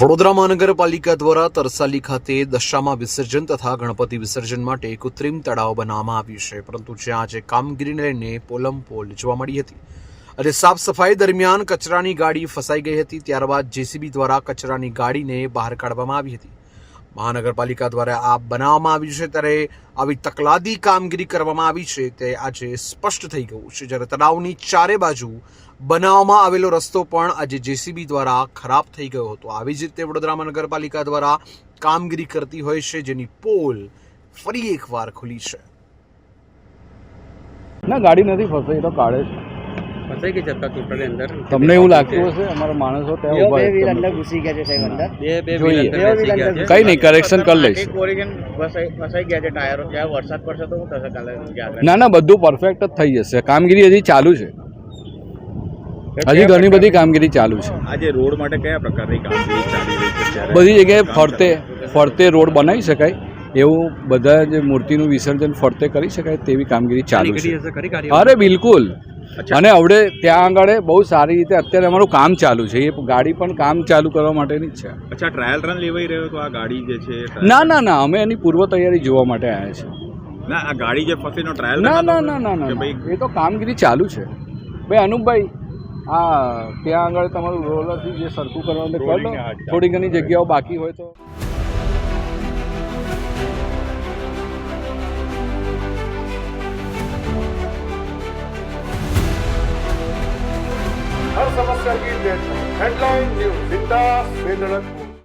વડોદરા મહાનગરપાલિકા દ્વારા તરસાલી ખાતે દશામાં વિસર્જન તથા ગણપતિ વિસર્જન માટે કૃત્રિમ તળાવ બનાવવામાં આવ્યું છે. પરંતુ જ્યાં આજે કામગીરીને લઈને પોલમ પોલ જોવા મળી હતી. અને સાફ સફાઈ દરમિયાન કચરાની ગાડી ફસાઈ ગઈ હતી. ત્યારબાદ જેસીબી દ્વારા કચરાની ગાડીને બહાર કાઢવામાં આવી હતી. મહાનગરપાલિકા દ્વારા આ બનાવવામાં આવ્યું છે ત્યારે આવી તકલાદી કામગીરી કરવામાં આવી છે તે આજે સ્પષ્ટ થઈ ગયું છે. જ્યારે તળાવની ચારે બાજુ બનાવવામાં આવેલો રસ્તો પણ આજે જેસીબી દ્વારા ખરાબ થઈ ગયો હતો. આવી જ રીતે વડોદરા મહાનગરપાલિકા દ્વારા કામગીરી કરતી હોય છે જેની પોલ ફરી એકવાર ખુલી છે. ના, ગાડી નથી ફસાઈ તો કાઢે છે ફસાઈ ગઈ જતા ટોટલી અંદર. તમને એવું લાગતું હશે? અમારા માણસો ત્યાં ઊભા બે. વ્હીલ અંદર ઘૂસી ગયા છે સાહેબ અંદર. બે બે જોઈએ. અંદર ઘૂસી ગયા છે. કઈ નહીં કરેક્શન કરી લઈશ. એક ઓરિજિન ફસાઈ ફસાઈ ગયા છે ટાયરો ત્યાં વરસાદ પડશે તો હું થશે કાલે ના ના બધું પરફેક્ટ જ થઈ જશે. કામગીરી હજી ચાલુ છે. હજી ઘણી બધી કામગીરી ચાલુ છે. આજે રોડ માટે કયા પ્રકારની કામગીરી ચાલી રહી છે બધી જગ્યાએ ફરતે ફરતે રોડ બનાવી શકાય. એવું બધા જે મૂર્તિનું વિસર્જન ફરતે કરી શકાય તેવી કામગીરી ચાલુ કરી છે અરે બિલકુલ. અને હવે ત્યાં આગળ બહુ સારી રીતે અત્યારે અમારું કામ ચાલુ છે. એ ગાડી પણ કામ ચાલુ કરવા માટેની જ છે. અચ્છા ટ્રાયલ રન લેવાઈ રહ્યો તો આ ગાડી જે છે ના ના ના અમે એની પૂર્વ તૈયારી જોવા માટે આવ્યા છીએ. ના આ ગાડી જે ફસીનો ટ્રાયલ ના ના ના ના ના ભાઈ એ તો કામગીરી ચાલુ છે. ભાઈ અનુપભાઈ આ ત્યાં આગળ તમારું રોલરથી જે સરખું કરવાનું કરી થોડી ઘણી જગ્યાઓ બાકી હોય તો. ಸಮಸ್ಯೆಯಾಗಿ ದೇಶ ಹೆಡ್ಲೈನ್ ನ್ಯೂಸ್ ಬಿಂದಾಸ್ ಬೇಧಡಕ್